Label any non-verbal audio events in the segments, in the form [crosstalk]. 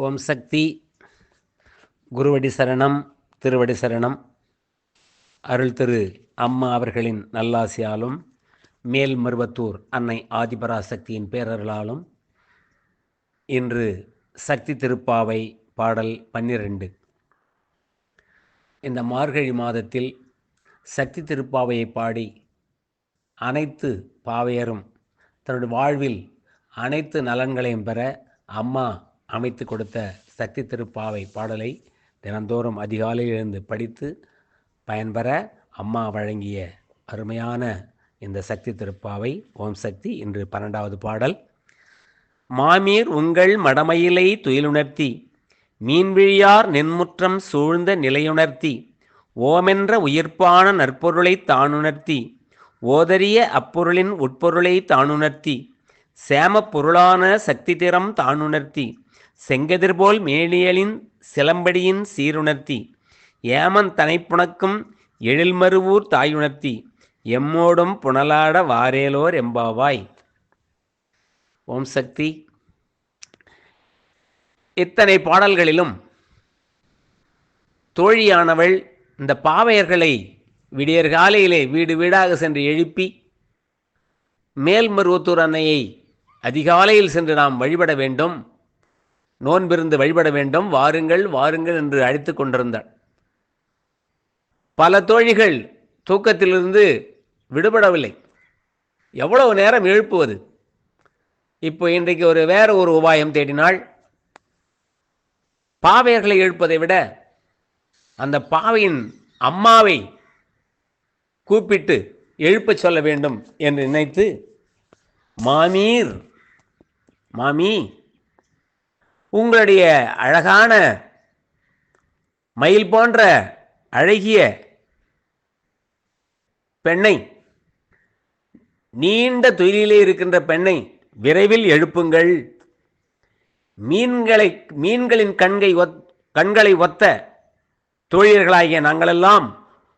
ஓம் சக்தி. குருவடி சரணம் திருவடி சரணம். அருள் திரு அம்மா அவர்களின் நல்லாசியாலும் மேல் மருவத்தூர் அன்னை ஆதிபராசக்தியின் பேரர்களாலும் இன்று சக்தி திருப்பாவை பாடல் பன்னிரண்டு. இந்த மார்கழி மாதத்தில் சக்தி திருப்பாவையை பாடி அனைத்து பாவையரும் தன்னுடைய வாழ்வில் அனைத்து நலன்களையும் பெற அம்மா அமைத்து கொடுத்த சக்தி திருப்பாவை பாடலை தினந்தோறும் அதிகாலையில் இருந்து படித்து பயன்பெற அம்மா வழங்கிய அருமையான இந்த சக்தி திருப்பாவை ஓம் சக்தி இன்று பன்னெண்டாவது பாடல். மாமீர் உங்கள் மடமயிலை துயிலுணர்த்தி மீன்விழியார் நென்முற்றம் சூழ்ந்த நிலையுணர்த்தி ஓமென்ற உயிர்ப்பான நற்பொருளை தானுணர்த்தி ஓதரிய அப்பொருளின் உட்பொருளை தானுணர்த்தி சேமப் பொருளான சக்தி திறம் தானுணர்த்தி செங்கதிர்போல் மேலியலின் சிலம்படியின் சீருணர்த்தி ஏமன் தனைப்புணக்கும் எழில்மருவூர் தாயுணர்த்தி எம்மோடும் புனலாட வாரேலோர் எம்பாவாய் ஓம் சக்தி. இத்தனை பாடல்களிலும் தோழியானவள் இந்த பாவையர்களை விடியற் காலையிலே வீடு வீடாக சென்று எழுப்பி மேல்மருவத்தூர் அன்னையை அதிகாலையில் சென்று நாம் வழிபட வேண்டும். நோன்பிருந்து வழிபட வேண்டும். வாருங்கள் வாருங்கள் என்று அழைத்து கொண்டிருந்தாள். பல தோழிகள் தூக்கத்திலிருந்து விடுபடவில்லை. எவ்வளவு நேரம் எழுப்புவது? இப்போ இன்றைக்கு ஒரு வேற ஒரு உபாயம் தேடினால் பாவையர்களை எழுப்பதை விட அந்த பாவையின் அம்மாவை கூப்பிட்டு எழுப்பச் சொல்ல வேண்டும் என்று நினைத்து மாமீர் மாமி உங்களுடைய அழகான மயில் போன்ற அழகிய பெண்ணை நீண்ட துயிலிலே இருக்கின்ற பெண்ணை விரைவில் எழுப்புங்கள். மீன்களை மீன்களின் கண்கை ஒத் கண்களை ஒத்த தோழியர்களாகிய நாங்களெல்லாம்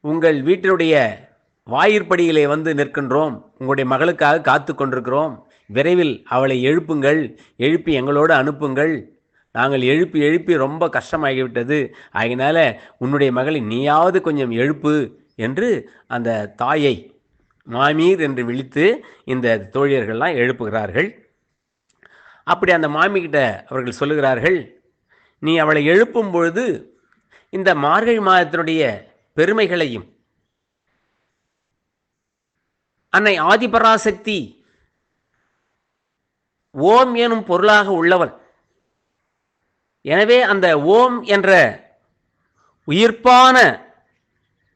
உங்கள் வீட்டினுடைய வாயிற்படியிலே வந்து நிற்கின்றோம். உங்களுடைய மகளுக்காக காத்து கொண்டிருக்கிறோம். விரைவில் அவளை எழுப்புங்கள். எழுப்பி எங்களோடு அனுப்புங்கள். நாங்கள் எழுப்பி எழுப்பி ரொம்ப கஷ்டமாகிவிட்டது. அதனால உன்னுடைய மகளை நீயாவது கொஞ்சம் எழுப்பு என்று அந்த தாயை மாமீர் என்று விழித்து இந்த தோழியர்கள்லாம் எழுப்புகிறார்கள். அப்படி அந்த மாமிகிட்ட அவர்கள் சொல்லுகிறார்கள் நீ அவளை எழுப்பும் பொழுது இந்த மார்கழி மாதத்தினுடைய பெருமைகளையும் அன்னை ஆதிபராசக்தி ஓம் எனும் பொருளாக உள்ளவள் எனவே அந்த ஓம் என்ற உயிர்ப்பான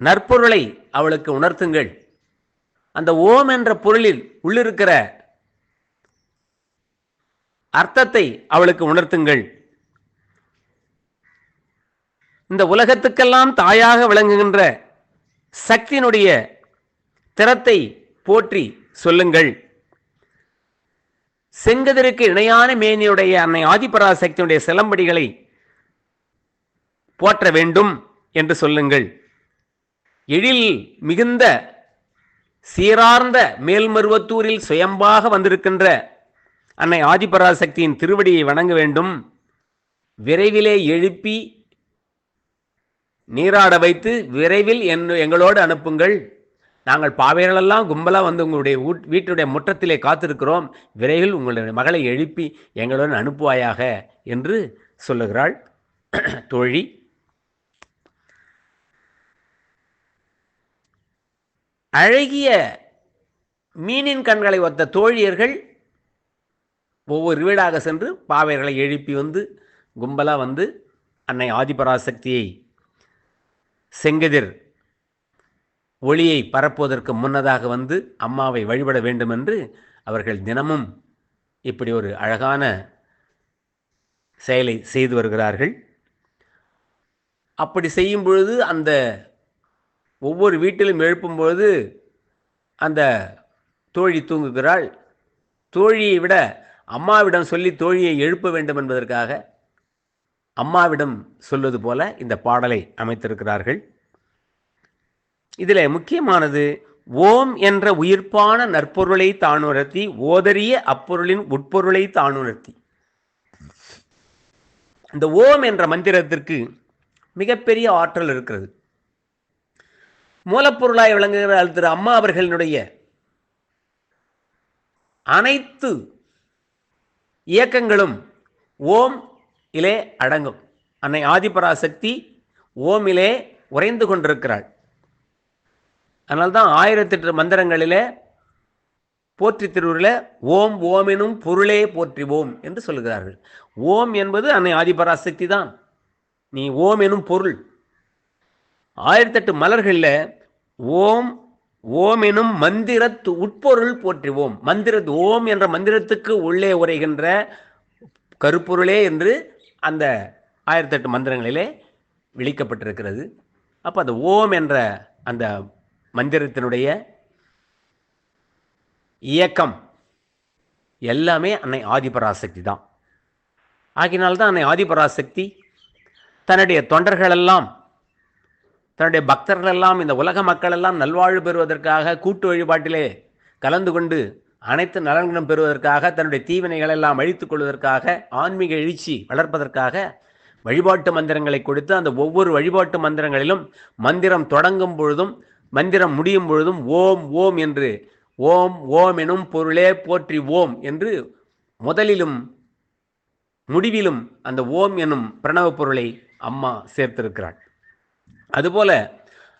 நற்பொருளை அவளுக்கு உணர்த்துங்கள். அந்த ஓம் என்ற பொருளில் உள்ளிருக்கிற அர்த்தத்தை அவளுக்கு உணர்த்துங்கள். இந்த உலகத்துக்கெல்லாம் தாயாக விளங்குகின்ற சக்தியினுடைய திறத்தை போற்றி சொல்லுங்கள். செங்கதிருக்கு இணையான மேனியுடைய அன்னை ஆதிபராசக்தியுடைய சிலம்படிகளை போற்ற வேண்டும் என்று சொல்லுங்கள். எழில் மிகுந்த சீரார்ந்த மேல்மருவத்தூரில் சுயம்பாக வந்திருக்கின்ற அன்னை ஆதிபராசக்தியின் திருவடியை வணங்க வேண்டும். விரைவிலே எழுப்பி நீராட வைத்து விரைவில் என் எங்களோடு அனுப்புங்கள். நாங்கள் பாவையர்களெல்லாம் கும்பலாக வந்து உங்களுடைய வீட்டுடைய முற்றத்திலே காத்திருக்கிறோம். விரைவில் உங்களுடைய மகளை எழுப்பி எங்களுடன் அனுப்புவாயாக என்று சொல்லுகிறாள் [clears throat] தோழி. அழகிய மீனின் கண்களை ஒத்த தோழியர்கள் ஒவ்வொரு வீடாக சென்று பாவையர்களை எழுப்பி வந்து கும்பலாக வந்து அன்னை ஆதிபராசக்தியை செங்கதிர் ஒளியை பரப்புவதற்கு முன்னதாக வந்து அம்மாவை வழிபட வேண்டும் என்று அவர்கள் தினமும் இப்படி ஒரு அழகான செயலை செய்து வருகிறார்கள். அப்படி செய்யும் பொழுது அந்த ஒவ்வொரு வீட்டிலும் எழுப்பும் பொழுது அந்த தோழி தூங்குகிறாள். தோழியை விட அம்மாவிடம் சொல்லி தோழியை எழுப்ப வேண்டும் என்பதற்காக அம்மாவிடம் சொல்வது போல இந்த பாடலை அமைத்திருக்கிறார்கள். இதில் முக்கியமானது ஓம் என்ற உயிர்ப்பான நற்பொருளை தானுணர்த்தி ஓதறிய அப்பொருளின் உட்பொருளை தானுணர்த்தி. இந்த ஓம் என்ற மந்திரத்திற்கு மிகப்பெரிய ஆற்றல் இருக்கிறது. மூலப்பொருளாய் விளங்குகிற திரு அம்மா அவர்களினுடைய அனைத்து இயக்கங்களும் ஓம் இலே அடங்கும். அன்னை ஆதிபராசக்தி ஓமிலே உறைந்து கொண்டிருக்கிறாள். அதனால்தான் ஆயிரத்தெட்டு மந்திரங்களிலே போற்றி திருவுருள ஓம் ஓமெனும் பொருளே போற்றிவோம் என்று சொல்லுகிறார்கள். ஓம் என்பது அன்னை ஆதிபராசக்தி தான். நீ ஓம் எனும் பொருள். ஆயிரத்தெட்டு மலர்களில் ஓம் ஓம் எனும் மந்திரத்து உட்பொருள் போற்றிவோம். மந்திர ஓம் என்ற மந்திரத்துக்கு உள்ளே உரைகின்ற கருப்பொருளே என்று அந்த ஆயிரத்தெட்டு மந்திரங்களிலே விழிக்கப்பட்டிருக்கிறது அப்போ அந்த ஓம் என்ற அந்த மந்திரத்தினுடைய இயக்கம் எல்லாமே அன்னை ஆதிபராசக்தி தான். ஆகினால்தான் அன்னை ஆதிபராசக்தி தன்னுடைய தொண்டர்களெல்லாம் தன்னுடைய பக்தர்களெல்லாம் இந்த உலக மக்களெல்லாம் நல்வாழ்வு பெறுவதற்காக கூட்டு வழிபாட்டிலே கலந்து கொண்டு அனைத்து நலன்களும் பெறுவதற்காக தன்னுடைய தீவினைகள் எல்லாம் அழித்துக் கொள்வதற்காக ஆன்மீக எழுச்சி வளர்ப்பதற்காக வழிபாட்டு மந்திரங்களை கொடுத்து அந்த ஒவ்வொரு வழிபாட்டு மந்திரங்களிலும் மந்திரம் தொடங்கும் பொழுதும் மந்திரம் முடியும் பொழுதும் ஓம் ஓம் என்று ஓம் ஓம் எனும் பொருளே போற்றி ஓம் என்று முதலிலும் முடிவிலும் அந்த ஓம் எனும் பிரணவ பொருளை அம்மா சேர்த்திருக்கிறாள். அதுபோல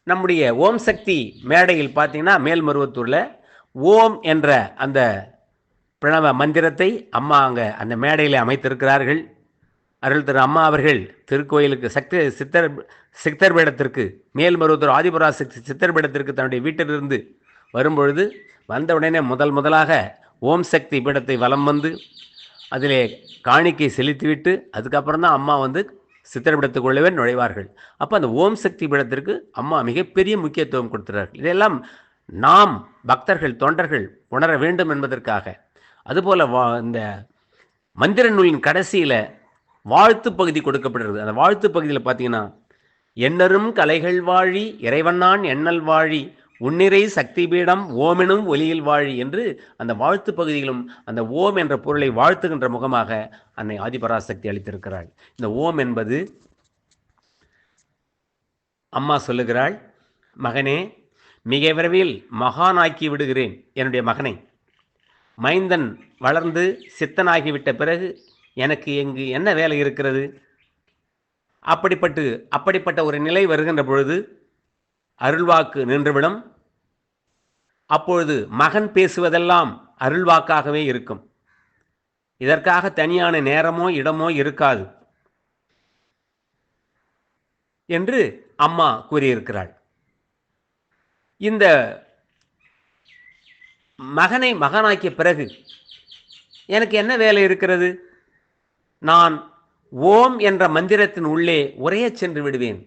நம்முடைய ஓம் சக்தி மேடையில் பார்த்தீங்கன்னா மேல்மருவத்தூரில் ஓம் என்ற அந்த பிரணவ மந்திரத்தை அம்மா அங்கே அந்த மேடையில் அமைத்திருக்கிறார்கள். அருள் திரு அம்மா அவர்கள் திருக்கோயிலுக்கு சக்தி சித்தர் சித்தர் பீடத்திற்கு மேல்மருவத்தூர் ஆதிபுரா சித்தர் பீடத்திற்கு தன்னுடைய வீட்டிலிருந்து வரும்பொழுது வந்த உடனே முதல் முதலாக ஓம் சக்தி பீடத்தை வலம் வந்து அதிலே காணிக்கை செலுத்திவிட்டு அதுக்கப்புறம் தான் அம்மா வந்து சித்திரப்படத்துக்குள்ளவே நுழைவார்கள். அப்போ அந்த ஓம் சக்தி பீடத்திற்கு அம்மா மிகப்பெரிய முக்கியத்துவம் கொடுத்துறார்கள் இதெல்லாம் நாம் பக்தர்கள் தொண்டர்கள் உணர வேண்டும் என்பதற்காக. அதுபோல் வா இந்த மந்திர நூலின் கடைசியில் வாழ்த்து பகுதி கொடுக்கப்படுகிறது. அந்த வாழ்த்து பகுதியில் பார்த்தீங்கன்னா எண்ணரும் கலைகள் வாழி இறைவன்னான் எண்ணல் வாழி உன்னிறை சக்தி பீடம் ஓமெனும் ஒலியில் வாழி என்று அந்த வாழ்த்து பகுதியிலும் அந்த ஓம் என்ற பொருளை வாழ்த்துகின்ற முகமாக அன்னை ஆதிபராசக்தி அளித்திருக்கிறாள். இந்த ஓம் என்பது அம்மா சொல்லுகிறாள் மகனே மிக விரைவில் மகானாக்கி விடுகிறேன். என்னுடைய மகனை. மைந்தன் வளர்ந்து சித்தனாகிவிட்ட பிறகு எனக்கு எங்கு என்ன வேலை இருக்கிறது? அப்படிப்பட்டு அப்படிப்பட்ட ஒரு நிலை வருகின்ற பொழுது அருள்வாக்கு நின்றுவிடும். அப்பொழுது மகன் பேசுவதெல்லாம் அருள்வாக்காகவே இருக்கும். இதற்காக தனியான நேரமோ இடமோ இருக்காது என்று அம்மா கூறியிருக்கிறாள். இந்த மகனை மகனாக்கிய பிறகு எனக்கு என்ன வேலை இருக்கிறது? நான் ஓம் என்ற மந்திரத்தின் உள்ளே உரைய சென்று விடுவேன்.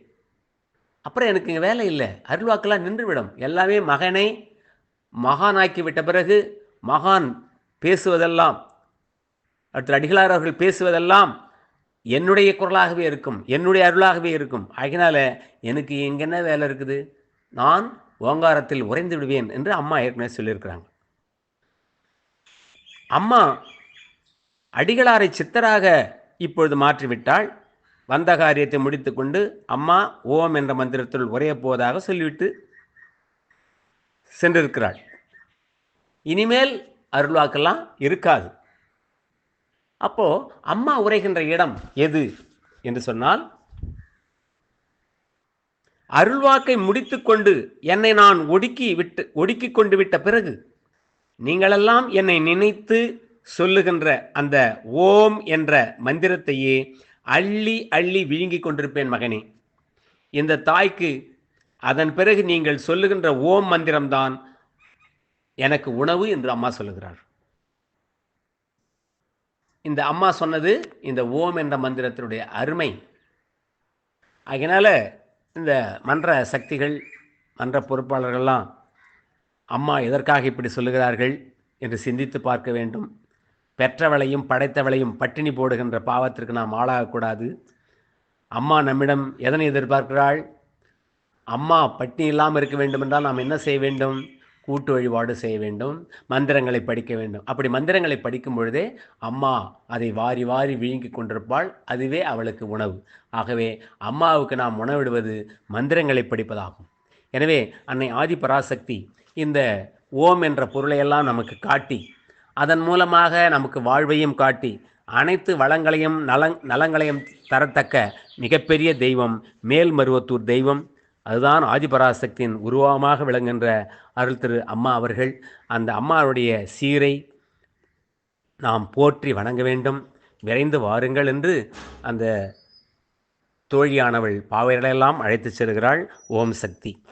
அப்புறம் எனக்கு இங்கே வேலை இல்லை. அருள்வாக்கெல்லாம் நின்றுவிடும். எல்லாமே மகனை மகானாக்கி விட்ட பிறகு மகான் பேசுவதெல்லாம் அடுத்த அடிகளார் அவர்கள் பேசுவதெல்லாம் என்னுடைய குரலாகவே இருக்கும் என்னுடைய அருளாகவே இருக்கும். அதனால் எனக்கு இங்கே என்ன வேலை இருக்குது? நான் ஓங்காரத்தில் உறைந்து விடுவேன் என்று அம்மா ஏற்கனவே சொல்லியிருக்கிறாங்க. அம்மா அடிகளாரை சித்தராக இப்பொழுது மாற்றிவிட்டால் வந்த காரியத்தை முடித்துக்கொண்டு அம்மா ஓம் என்ற மந்திரத்தில் உரையப் போவதாக சொல்லிவிட்டு சென்றிருக்கிறாள். இனிமேல் அருள்வாக்கெல்லாம் இருக்காது. அப்போ அம்மா உரைகின்ற இடம் எது? என்று சொன்னால் அருள்வாக்கை முடித்துக்கொண்டு என்னை நான் ஒடுக்கி விட்டு ஒடுக்கி கொண்டு விட்ட பிறகு நீங்களெல்லாம் என்னை நினைத்து சொல்லுகின்ற அந்த ஓம் என்ற மந்திரத்தையே அள்ளி அள்ளி விழுங்கிக் கொண்டிருப்பேன் மகனே. இந்த தாய்க்கு அதன் பிறகு நீங்கள் சொல்லுகின்ற ஓம் மந்திரம்தான் எனக்கு உணவு என்று அம்மா சொல்லுகிறார் இந்த அம்மா சொன்னது இந்த ஓம் என்ற மந்திரத்தினுடைய அருமை. அதனால் இந்த மன்ற சக்திகள் மன்ற பொறுப்பாளர்கள்லாம் அம்மா எதற்காக இப்படி சொல்லுகிறார்கள் என்று சிந்தித்து பார்க்க வேண்டும். பெற்றவளையும் படைத்தவளையும் பட்டினி போடுகின்ற பாவத்திற்கு நாம் ஆளாகக்கூடாது. அம்மா நம்மிடம் எதனை எதிர்பார்க்கிறாள்? அம்மா பட்டினி இல்லாமல் இருக்க வேண்டும் என்றால் நாம் என்ன செய்ய வேண்டும்? கூட்டு வழிபாடு செய்ய வேண்டும். மந்திரங்களை படிக்க வேண்டும். அப்படி மந்திரங்களை படிக்கும் பொழுதே அம்மா அதை வாரி வாரி விழுங்கி கொண்டிருப்பாள். அதுவே அவளுக்கு உணவு. ஆகவே அம்மாவுக்கு நாம் உணவிடுவது மந்திரங்களை படிப்பதாகும். எனவே அன்னை ஆதி பராசக்தி இந்த ஓம் என்ற பொருளையெல்லாம் நமக்கு காட்டி அதன் மூலமாக நமக்கு வாழ்வையும் காட்டி அனைத்து வளங்களையும் நலங் நலங்களையும் தரத்தக்க மிகப்பெரிய தெய்வம் மேல்மருவத்தூர் தெய்வம். அதுதான் ஆதிபராசக்தியின் உருவமாக விளங்குகின்ற அருள் திரு அம்மா அவர்கள். அந்த அம்மாவுடைய சீரை நாம் போற்றி வணங்க வேண்டும். விரைந்து வாருங்கள் என்று அந்த தோழியானவள் பாவைகளெல்லாம் அழைத்துச் செல்கிறாள். ஓம் சக்தி.